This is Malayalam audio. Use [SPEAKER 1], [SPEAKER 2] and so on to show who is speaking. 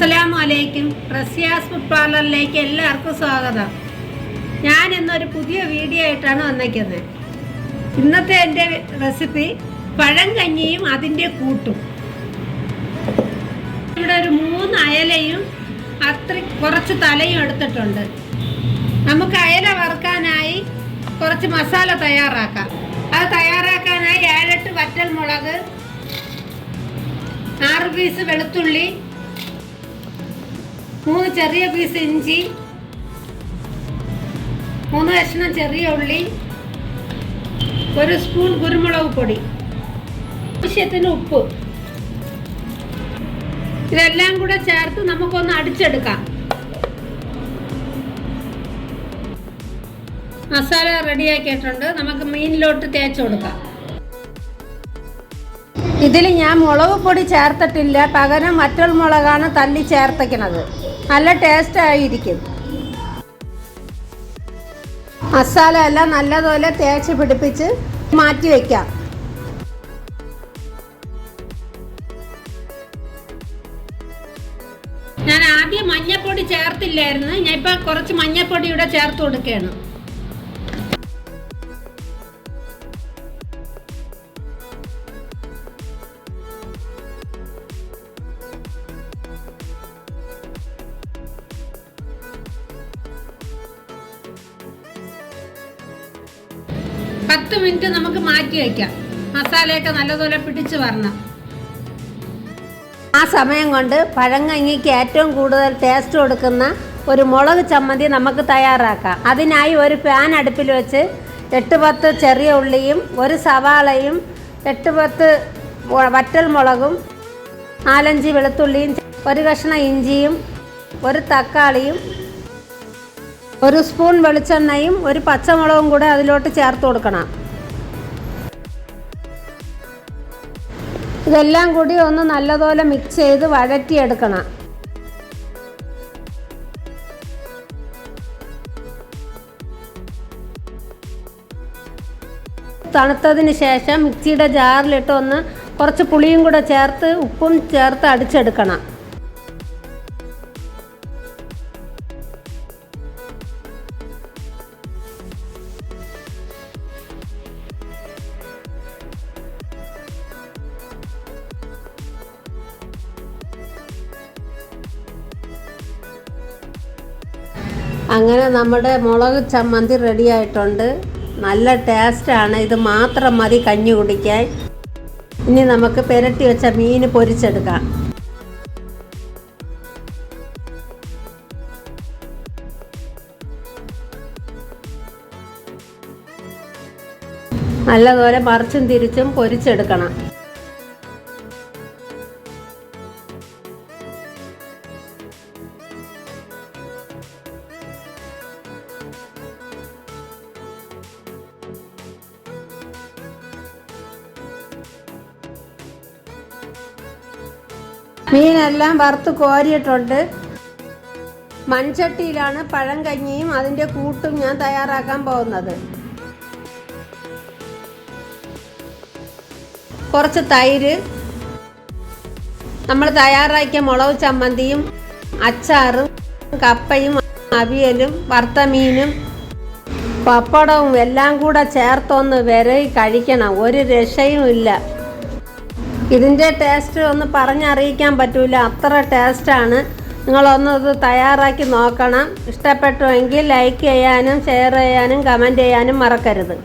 [SPEAKER 1] അസ്സലാമു അലൈക്കും. റസിയാസ് ഫുഡ് പാർലറിലേക്ക് എല്ലാവർക്കും സ്വാഗതം. ഞാൻ ഇന്നൊരു പുതിയ വീഡിയോ ആയിട്ടാണ് വന്നേക്കുന്നത് ഇന്നത്തെ എന്റെ റെസിപ്പി പഴം കഞ്ഞിയും അതിന്റെ കൂട്ടും. ഇവിടെ ഒരു മൂന്ന് അയലയും അത്ര കുറച്ച് തലയും എടുത്തിട്ടുണ്ട്. നമുക്ക് അയല വറുക്കാനായി കുറച്ച് മസാല തയ്യാറാക്കാം. അത് തയ്യാറാക്കാനായി ഏഴെട്ട് വറ്റൽ മുളക് ആറ് പീസ് വെളുത്തുള്ളി മൂന്ന് ചെറിയ പീസ് ഇഞ്ചി മൂന്ന് കഷ്ണം ചെറിയ ഉള്ളി ഒരു സ്പൂൺ കുരുമുളക് പൊടി ആവശ്യത്തിന് ഉപ്പ്. ഇതെല്ലാം കൂടെ ചേർത്ത് നമുക്കൊന്ന് അടിച്ചെടുക്കാം. മസാല റെഡിയാക്കിയിട്ടുണ്ട് നമുക്ക് മീനിലോട്ട് തേച്ച് കൊടുക്കാം. ഇതിൽ ഞാൻ മുളക് പൊടി ചേർത്തിട്ടില്ല. പകരം മറ്റൊരു മുളകാണ് തല്ലി ചേർത്തയ്ക്കണത് നല്ല ടേസ്റ്റ് ആയിരിക്കും. മസാല എല്ലാം നല്ലതുപോലെ തേച്ച് പിടിപ്പിച്ച് മാറ്റി വയ്ക്കാം ഞാൻ ആദ്യം മഞ്ഞപ്പൊടി ചേർത്തില്ലായിരുന്നു. ഞാൻ ഇപ്പൊ കുറച്ച് മഞ്ഞപ്പൊടി ഇവിടെ ചേർത്ത് കൊടുക്കുകയാണ്. പത്ത് മിനിറ്റ് നമുക്ക് മാറ്റി വയ്ക്കാം മസാലയൊക്കെ നല്ലതുപോലെ പിടിച്ച് വരണം. ആ സമയം കൊണ്ട് പഴങ്കഞ്ഞിക്ക് ഏറ്റവും കൂടുതൽ ടേസ്റ്റ് കൊടുക്കുന്ന ഒരു മുളക് ചമ്മന്തി നമുക്ക് തയ്യാറാക്കാം. അതിനായി ഒരു പാൻ അടുപ്പിൽ വെച്ച് എട്ട് പത്ത് ചെറിയ ഉള്ളിയും ഒരു സവാളയും എട്ട് പത്ത് വറ്റൽ മുളകും നാലഞ്ച് വെളുത്തുള്ളിയും ഒരു കഷ്ണം ഇഞ്ചിയും ഒരു തക്കാളിയും ഒരു സ്പൂൺ വെളിച്ചെണ്ണയും ഒരു പച്ചമുളകും കൂടെ അതിലോട്ട് ചേർത്ത് കൊടുക്കണം. ഇതെല്ലാം കൂടി ഒന്ന് നല്ലതുപോലെ മിക്സ് ചെയ്ത് വഴറ്റിയെടുക്കണം. തണുത്തതിന് ശേഷം മിക്സിയുടെ ജാറിലിട്ട് ഒന്ന് കുറച്ച് പുളിയും കൂടെ ചേർത്ത് ഉപ്പും ചേർത്ത് അടിച്ചെടുക്കണം. അങ്ങനെ നമ്മുടെ മുളക് ചമ്മന്തി റെഡി ആയിട്ടുണ്ട്. നല്ല ടേസ്റ്റാണ് ഇത് മാത്രം മതി കഞ്ഞി കുടിക്കാൻ. ഇനി നമുക്ക് പെരട്ടി വെച്ച മീൻ പൊരിച്ചെടുക്കാം. നല്ലതുപോലെ മറിച്ചും തിരിച്ചും പൊരിച്ചെടുക്കണം. മീനെല്ലാം വറുത്ത് കോരിയിട്ടുണ്ട്. മൺചട്ടിയിലാണ് പഴങ്കഞ്ഞിയും അതിന്റെ കൂട്ടും ഞാൻ തയ്യാറാക്കാൻ പോകുന്നത്. കുറച്ച് തൈര്. നമ്മൾ തയ്യാറാക്കിയ മുളക് ചമ്മന്തിയും അച്ചാറും കപ്പയും അവിയലും വറുത്ത മീനും പപ്പടവും എല്ലാം കൂടെ ചേർത്തൊന്ന് വിരകി കഴിക്കണം. ഒരു രക്ഷയും ഇല്ല. ഇതിന്റെ ടേസ്റ്റ് ഒന്ന് പറഞ്ഞറിയിക്കാൻ പറ്റൂല. അത്ര ടേസ്റ്റാണ് നിങ്ങളൊന്നത് തയ്യാറാക്കി നോക്കണം. ഇഷ്ടപ്പെട്ടുവെങ്കിൽ ലൈക്ക് ചെയ്യാനും ഷെയർ ചെയ്യാനും കമന്റ് ചെയ്യാനും മറക്കരുത്.